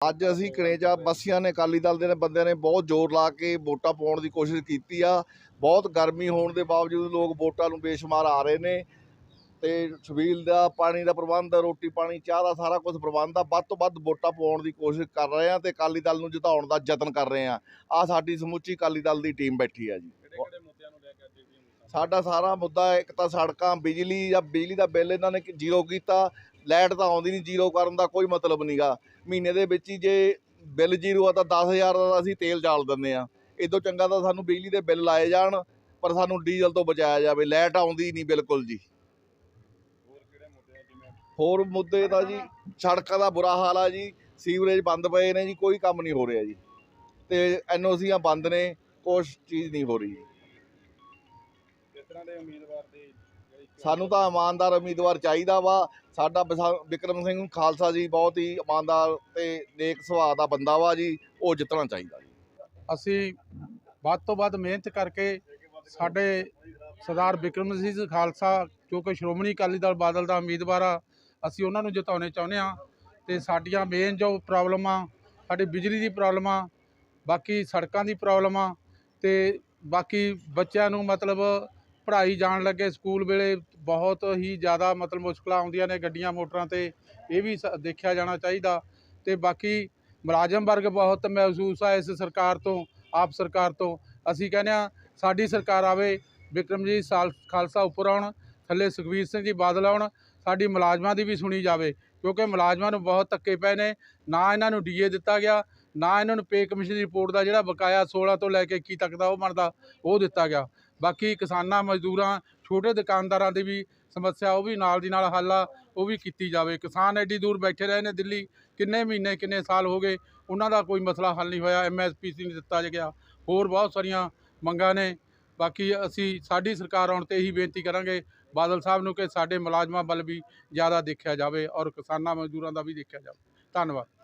ਅੱਜ ਅਸੀਂ ਕਨੇਜਾ ਬਸੀਆਂ ਨੇ ਅਕਾਲੀ ਦਲ ਦੇ ਬੰਦਿਆਂ ਨੇ ਬਹੁਤ ਜ਼ੋਰ ਲਾ ਕੇ ਵੋਟਾਂ ਪਾਉਣ ਦੀ ਕੋਸ਼ਿਸ਼ ਕੀਤੀ ਆ। ਬਹੁਤ ਗਰਮੀ ਹੋਣ ਦੇ ਬਾਵਜੂਦ ਲੋਕ ਵੋਟਾਂ ਨੂੰ ਬੇਸ਼ੁਮਾਰ ਆ ਰਹੇ ਨੇ ਤੇ ਛਬੀਲ ਦਾ ਪਾਣੀ ਦਾ ਪ੍ਰਬੰਧ ਰੋਟੀ ਪਾਣੀ ਚਾਹ ਦਾ ਸਾਰਾ ਕੁਝ ਪ੍ਰਬੰਧ ਆ। ਵੱਧ ਤੋਂ ਵੱਧ ਵੋਟਾਂ ਪਾਉਣ ਦੀ ਕੋਸ਼ਿਸ਼ ਕਰ ਰਹੇ ਆ ਤੇ ਅਕਾਲੀ ਦਲ ਨੂੰ ਜਿਤਾਉਣ ਦਾ ਯਤਨ ਕਰ ਰਹੇ ਆ। ਆ ਸਾਡੀ ਸਮੁੱਚੀ ਅਕਾਲੀ ਦਲ ਦੀ ਟੀਮ ਬੈਠੀ ਆ ਜੀ। ਸਾਡਾ ਸਾਰਾ ਮੁੱਦਾ ਇੱਕ ਤਾਂ ਸੜਕਾਂ ਬਿਜਲੀ ਜਾਂ ਬਿਜਲੀ ਦਾ ਬਿੱਲ ਇਹਨਾਂ ਨੇ ਜ਼ੀਰੋ ਕੀਤਾ। ਲਾਈਟ ਤਾਂ ਆਉਂਦੀ ਨਹੀਂ, ਜ਼ੀਰੋ ਕਰਨ ਦਾ ਕੋਈ ਮਤਲਬ ਨਹੀਂਗਾ ਮਹੀਨੇ ਦੇ ਵਿੱਚ ਹੀ ਜੇ ਬਿੱਲ ਜ਼ੀਰੋ ਆ ਤਾਂ 10000 ਦਾ ਅਸੀਂ ਤੇਲ ਚਾਲ ਦਿੰਦੇ ਆ। ਇਦੋਂ ਚੰਗਾ ਤਾਂ ਸਾਨੂੰ ਬਿਜਲੀ ਦੇ ਬਿੱਲ ਲਾਏ ਜਾਣ, ਪਰ ਸਾਨੂੰ ਡੀਜ਼ਲ ਤੋਂ ਬਚਾਇਆ ਜਾਵੇ। ਲਾਈਟ ਆਉਂਦੀ ਨਹੀਂ ਬਿਲਕੁਲ ਜੀ। ਹੋਰ ਮੁੱਦੇ ਆ ਤਾਂ ਜੀ, ਸੜਕਾਂ ਦਾ ਬੁਰਾ ਹਾਲ ਆ ਜੀ। ਸੀਵਰੇਜ ਬੰਦ ਪਏ ਨੇ ਜੀ, ਕੋਈ ਕੰਮ ਨਹੀਂ ਹੋ ਰਿਹਾ ਜੀ। ਤੇ ਐਨਓਸੀਆਂ ਬੰਦ ਨੇ, ਕੁਛ ਚੀਜ਼ ਨਹੀਂ ਹੋ ਰਹੀ ਜੀ। ਕਿਸ ਤਰ੍ਹਾਂ ਦੇ ਉਮੀਦਵਾਰ ਦੀ ਸਾਨੂੰ ਤਾਂ ਇਮਾਨਦਾਰ ਉਮੀਦਵਾਰ ਚਾਹੀਦਾ ਵਾ। ਸਾਡਾ ਵਿਸਾ- ਵਿਕਰਮ ਸਿੰਘ ਖਾਲਸਾ ਜੀ ਬਹੁਤ ਹੀ ਇਮਾਨਦਾਰ ਤੇ ਨੇਕ ਸੁਭਾਅ ਦਾ ਬੰਦਾ ਵਾ ਜੀ, ਉਹ ਜਿੱਤਣਾ ਚਾਹੀਦਾ ਜੀ। ਅਸੀਂ ਵੱਧ ਤੋਂ ਵੱਧ ਮਿਹਨਤ ਕਰਕੇ ਸਾਡੇ ਸਰਦਾਰ ਬਿਕਰਮ ਸਿੰਘ ਖਾਲਸਾ, ਜੋ ਕਿ ਸ਼੍ਰੋਮਣੀ ਅਕਾਲੀ ਦਲ ਬਾਦਲ ਦਾ ਉਮੀਦਵਾਰ ਆ, ਅਸੀਂ ਉਹਨਾਂ ਨੂੰ ਜਿਤਾਉਣੇ ਚਾਹੁੰਦੇ ਆ ਤੇ ਸਾਡੀਆਂ ਮੇਨ ਜੋ ਪ੍ਰੋਬਲਮ ਆ, ਸਾਡੀ ਬਿਜਲੀ ਦੀ ਪ੍ਰੋਬਲਮ ਆ, ਬਾਕੀ ਸੜਕਾਂ ਦੀ ਪ੍ਰੋਬਲਮ ਆ ਤੇ ਬਾਕੀ ਬੱਚਿਆਂ ਨੂੰ ਮਤਲਬ ਪੜ੍ਹਾਈ ਜਾਣ ਲੱਗੇ ਸਕੂਲ ਵੇਲੇ ਬਹੁਤ ਹੀ ਜ਼ਿਆਦਾ ਮਤਲਬ ਮੁਸ਼ਕਲਾਂ ਆਉਂਦੀਆਂ ਨੇ ਗੱਡੀਆਂ, ਮੋਟਰਾਂ ਤੇ, ਇਹ ਵੀ ਸ- ਦੇਖਿਆ ਜਾਣਾ ਚਾਹੀਦਾ। ਤੇ ਬਾਕੀ ਮੁਲਾਜ਼ਮ ਵਰਗ ਬਹੁਤ ਮਹਿਸੂਸ ਆ ਇਸ ਸਰਕਾਰ ਤੋਂ, ਆਪ ਸਰਕਾਰ ਤੋਂ। ਅਸੀਂ ਕਹਿੰਦੇ ਆ ਸਾਡੀ ਸਰਕਾਰ ਆਵੇ, ਵਿਕਰਮਜੀਤ ਸਾਲ, ਖਾਲਸਾ ਉੱਪਰ ਆਉਣ, ਥੱਲੇ ਸੁਖਬੀਰ ਸਿੰਘ ਜੀ ਬਾਦਲ ਆਉਣ, ਸਾਡੀ ਮੁਲਾਜ਼ਮਾਂ ਦੀ ਵੀ ਸੁਣੀ ਜਾਵੇ। ਕਿਉਂਕਿ ਮੁਲਾਜ਼ਮਾਂ ਨੂੰ ਬਹੁਤ ਧੱਕੇ ਪਏ ਨੇ, ਨਾ ਇਹਨਾਂ ਨੂੰ ਡੀਏ ਦਿੱਤਾ ਗਿਆ, ਨਾ ਇਹਨਾਂ ਨੂੰ ਪੇ ਕਮਿਸ਼ਨ ਦੀ ਰਿਪੋਰਟ ਦਾ ਜਿਹੜਾ ਬਕਾਇਆ 16 ਤੋਂ ਲੈ ਕੇ 21 ਤੱਕ ਦਾ ਉਹ ਬਣਦਾ, ਉਹ ਦਿੱਤਾ ਗਿਆ। ਬਾਕੀ ਕਿਸਾਨਾਂ, ਮਜ਼ਦੂਰਾਂ, ਛੋਟੇ ਦੁਕਾਨਦਾਰਾਂ ਦੀ ਵੀ ਸਮੱਸਿਆ ਉਹ ਵੀ ਨਾਲ ਦੀ ਨਾਲ ਹੱਲ ਆ, ਉਹ ਵੀ ਕੀਤੀ ਜਾਵੇ। ਕਿਸਾਨ ਐਡੀ ਦੂਰ ਬੈਠੇ ਰਹੇ ਨੇ ਦਿੱਲੀ, ਕਿੰਨੇ ਮਹੀਨੇ, ਕਿੰਨੇ ਸਾਲ ਹੋ ਗਏ, ਉਹਨਾਂ ਦਾ ਕੋਈ ਮਸਲਾ ਹੱਲ ਨਹੀਂ ਹੋਇਆ ਐਮਐਸਪੀ ਨਹੀਂ ਦਿੱਤਾ ਗਿਆ। ਹੋਰ ਬਹੁਤ ਸਾਰੀਆਂ ਮੰਗਾਂ ਨੇ। ਬਾਕੀ ਅਸੀਂ, ਸਾਡੀ ਸਰਕਾਰ ਆਉਣ ਤੇ ਇਹੀ ਬੇਨਤੀ ਕਰਾਂਗੇ, ਬਾਦਲ ਸਾਹਿਬ ਨੂੰ ਕਿ ਸਾਡੇ ਮੁਲਾਜ਼ਮਾਂ ਵੱਲ ਵੀ ਜ਼ਿਆਦਾ ਦੇਖਿਆ ਜਾਵੇ ਔਰ ਕਿਸਾਨਾਂ, ਮਜ਼ਦੂਰਾਂ ਦਾ ਵੀ ਦੇਖਿਆ ਜਾਵੇ। ਧੰਨਵਾਦ।